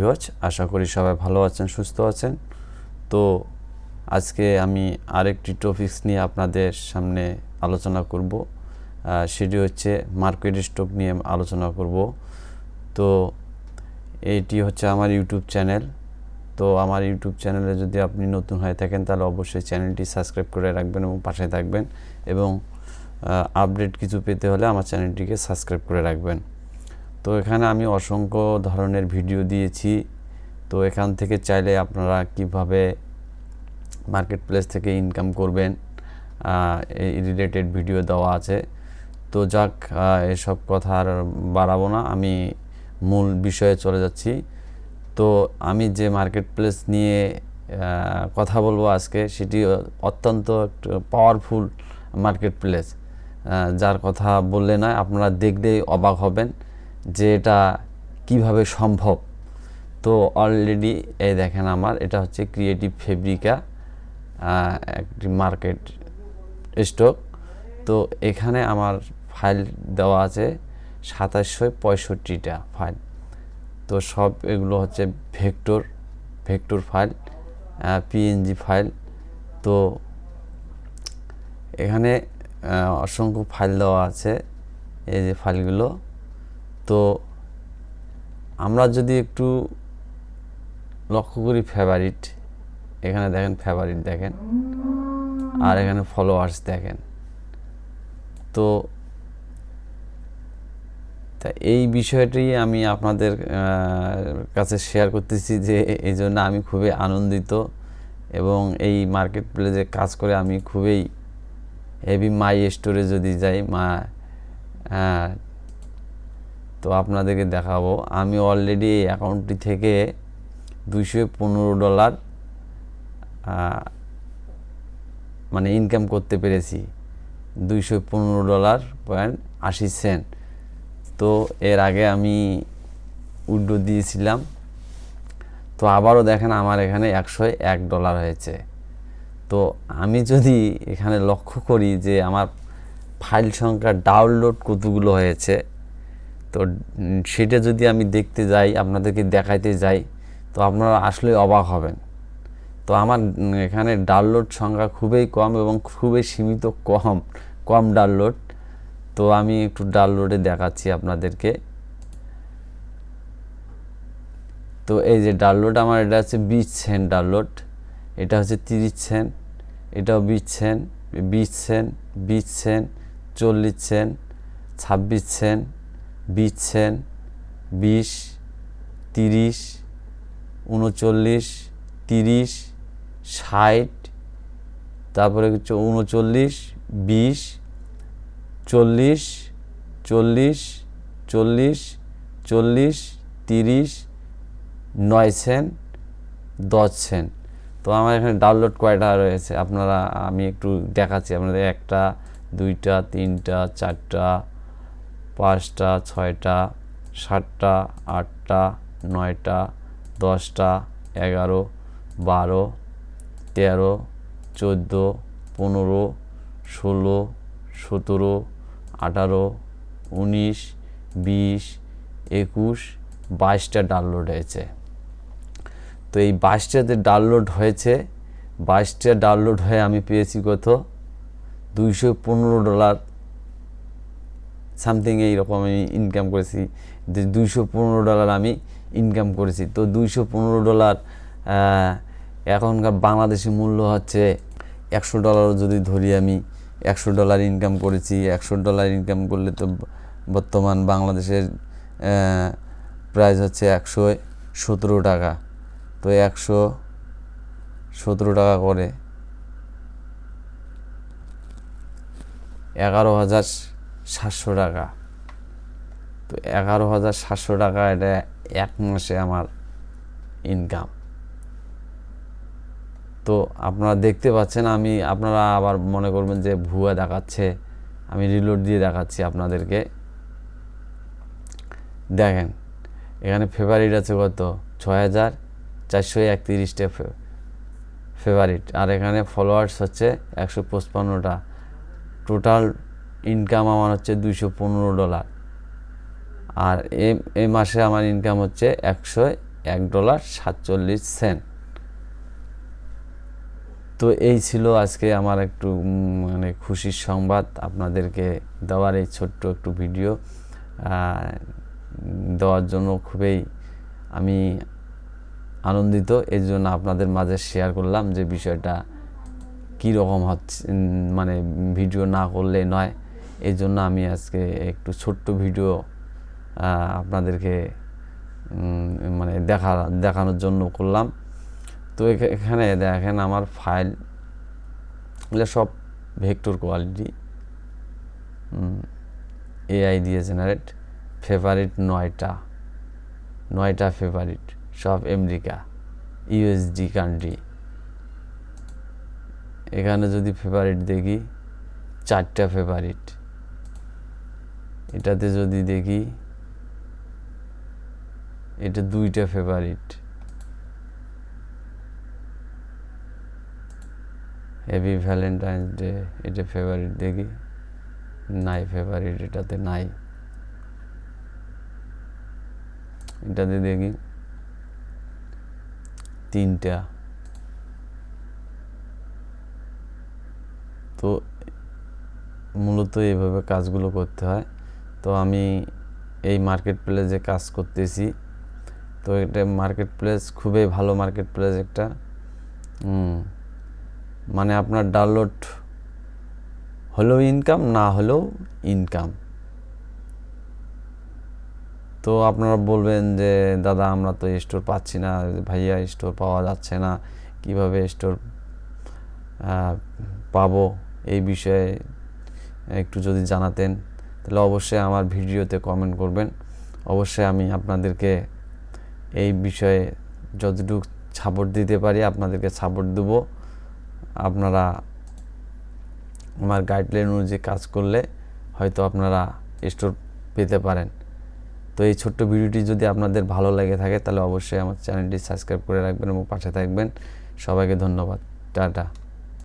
Viewers, আশা করি সবাই ভালো আছেন, সুস্থ আছেন। তো আজকে আমি আরেকটি টপিকস নিয়ে আপনাদের সামনে আলোচনা করব। সেটি হচ্ছে মার্কেট স্টক নিয়ে আলোচনা করব। তো এইটি হচ্ছে আমার ইউটিউব চ্যানেল তো আমার ইউটিউব চ্যানেলে যদি আপনি নতুন হয়ে থাকেন, তাহলে অবশ্যই চ্যানেলটি সাবস্ক্রাইব করে রাখবেন এবং পাশে থাকবেন এবং আপডেট কিছু পেতে হলে আমার চ্যানেলটিকে সাবস্ক্রাইব করে রাখবেন। তো এখানে আমি অসংখ্য ধরনের ভিডিও দিয়েছি। তো এখান থেকে চাইলে আপনারা কীভাবে মার্কেট প্লেস থেকে ইনকাম করবেন এই রিলেটেড ভিডিও দেওয়া আছে। তো যাক এসব কথা আর বাড়াবো না, আমি মূল বিষয়ে চলে যাচ্ছি। তো আমি যে মার্কেট প্লেস নিয়ে কথা বলব আজকে, সেটি অত্যন্ত পাওয়ারফুল মার্কেট প্লেস যার কথা বললে নয়, আপনারা দেখলেই অবাক হবেন। যে এটা কীভাবে সম্ভব। তো অলরেডি এই দেখেন আমার, এটা হচ্ছে ক্রিয়েটিভ ফেব্রিকা একটি মার্কেট স্টক তো এখানে আমার ফাইল দেওয়া আছে সাতাশশো পঁয়ষট্টিটা ফাইল তো সব এগুলো হচ্ছে vector vector file PNG file তো এখানে অসংখ্য ফাইল দেওয়া আছে, এই যে ফাইলগুলো তো আমরা যদি একটু লক্ষ্য করি ফেভারিট এখানে দেখেন ফেভারিট দেখেন, আর এখানে ফলোয়ার্স দেখেন। তো তা এই বিষয়টি আমি আপনাদের কাছে শেয়ার করতেছি যে এই জন্য আমি খুবই আনন্দিত এবং এই মার্কেট প্লেসে কাজ করে আমি খুবই হেভি মাই স্টোরে যদি যাই, মা তো আপনাদেরকে দেখাবো। আমি অলরেডি এই অ্যাকাউন্টটি থেকে দুইশো পনেরো ডলার মানে ইনকাম করতে পেরেছি। দুইশো পনেরো ডলার পয়েন্ট আশি সেন্ট তো এর আগে আমি উড্ডো দিয়েছিলাম। তো আবারও দেখেন আমার এখানে একশো এক ডলার হয়েছে। তো আমি যদি এখানে লক্ষ্য করি যে আমার ফাইল সংখ্যা ডাউনলোড কতগুলো হয়েছে তো সেটা যদি আমি দেখতে যাই, আপনাদেরকে দেখাইতে যাই, তো আপনারা আসলে অবাক হবেন। তো আমার এখানে ডাউনলোড সংখ্যা খুবই কম এবং খুবই সীমিত কম কম ডাউনলোড। তো আমি একটু ডাউনলোডে দেখাচ্ছি আপনাদেরকে। তো এই যে ডাউনলোড আমার, এটা হচ্ছে বিশ সেন্ট ডাউনলোড। এটা হচ্ছে তিরিশ সেন্ট এটাও বিশ সেন্ট বিশ সেন্ট বিশ সেন্ট চল্লিশ সেন্ট ছাব্বিশ সেন্ট বিশ সেন্ট, বিশ, তিরিশ, উনচল্লিশ, তিরিশ, ষাট, তারপরে হচ্ছে উনচল্লিশ, বিশ, চল্লিশ চল্লিশ চল্লিশ চল্লিশ, তিরিশ, নয় সেন দশ সেন তো আমার এখানে ডাউনলোড কয়টা রয়েছে? আপনারা, আমি একটু দেখাচ্ছি। আপনাদের একটা, দুইটা, তিনটা, চারটা পাঁচটা, ছয়টা, সাতটা, আটটা, নয়টা, দশটা, এগারো, বারো, তেরো, চোদ্দ, পনেরো, ষোলো, সতেরো, আঠারো, উনিশ, বিশ, একুশ, বাইশটা ডাউনলোড হয়েছে। তো এই বাইশটাতে ডাউনলোড হয়েছে, বাইশটা ডাউনলোড হয়ে আমি পেয়েছি কত? দুইশো পনেরো ডলার সামথিং এইরকম আমি ইনকাম করেছি। যে দুইশো পনেরো ডলার আমি ইনকাম করেছি। তো দুইশো পনেরো ডলার এখনকার বাংলাদেশি মূল্য হচ্ছে একশো ডলার যদি ধরি আমি, একশো ডলার ইনকাম করেছি। একশো ডলার ইনকাম করলে তো বর্তমান বাংলাদেশের প্রাইস হচ্ছে একশো সতেরো টাকা। তো একশো সতেরো টাকা করে এগারো হাজার সাতশো টাকা। তো এগারো হাজার সাতশো টাকা, এটা এক মাসে আমার ইনকাম তো আপনারা দেখতে পাচ্ছেন, আমি, আপনারা আবার মনে করবেন যে ভুয়া দেখাচ্ছে, আমি রিলোড দিয়ে দেখাচ্ছি আপনাদেরকে। দেখেন, এখানে ফেভারিট আছে কত? ছয় হাজার চারশো একত্রিশটা ফেভারিট আর এখানে ফলোয়ার্স হচ্ছে একশো পঁচপান্নটা। টোটাল ইনকাম আমার হচ্ছে দুইশো পনেরো ডলার। আর এ মাসে আমার ইনকাম হচ্ছে একশো এক ডলার সাতচল্লিশ সেন্ট। তো এই ছিল আজকে আমার একটু মানে খুশির সংবাদ। আপনাদেরকে দেওয়ার এই ছোট্ট একটু ভিডিও দেওয়ার জন্য খুবই আমি আনন্দিত। এর জন্য আপনাদের মাঝে শেয়ার করলাম যে বিষয়টা কী রকম হচ্ছে মানে ভিডিও না করলে নয়। এই জন্য আমি আজকে একটু ছোট্ট ভিডিও আপনাদেরকে মানে দেখা, দেখানোর জন্য করলাম। তো এখা- এখানে দেখেন আমার ফাইল এগুলো সব ভেক্টর কোয়ালিটি এআই দিয়ে জেনারেট ফেভারিট নয়টা নয়টা ফেভারিট সব আমেরিকা ইউএসডি কান্ট্রি এখানে যদি ফেভারিট দেখি, চারটা ফেভারিট এটাতে যদি দেখি, এটা দুইটা ফেভারিট হ্যাপি ভ্যালেন্টাইন্স ডে এটা ফেভারিট দেখি। নাই ফেভারিট এটাতে নাই। এটাতে দেখি। তিনটা। তো মূলত এভাবে কাজগুলো করতে হয়। তো আমি এই মার্কেট প্লেসে কাজ করতেছি। তো এটা মার্কেট প্লেস খুবই ভালো মার্কেট প্লেস একটা মানে আপনার ডাউনলোড হলেও ইনকাম না হলেও ইনকাম তো আপনারা বলবেন যে, দাদা, আমরা তো স্টোর পাচ্ছি না। ভাইয়া স্টোর পাওয়া যাচ্ছে না। কীভাবে স্টোর পাবো? এই বিষয়ে একটু যদি জানাতেন। তাহলে অবশ্যই আমার ভিডিওতে কমেন্ট করবেন। অবশ্যই আমি আপনাদেরকে এই বিষয়ে যতটুকু সাপোর্ট দিতে পারি, আপনাদেরকে সাপোর্ট দেব। আপনারা আমার গাইডলাইন অনুযায়ী কাজ করলে হয়তো আপনারা স্টোর পেতে পারেন। তো এই ছোট্ট ভিডিওটি যদি আপনাদের ভালো লেগে থাকে, তাহলে অবশ্যই আমার চ্যানেলটি সাবস্ক্রাইব করে রাখবেন এবং পাশে থাকবেন। সবাইকে ধন্যবাদ। টাটা।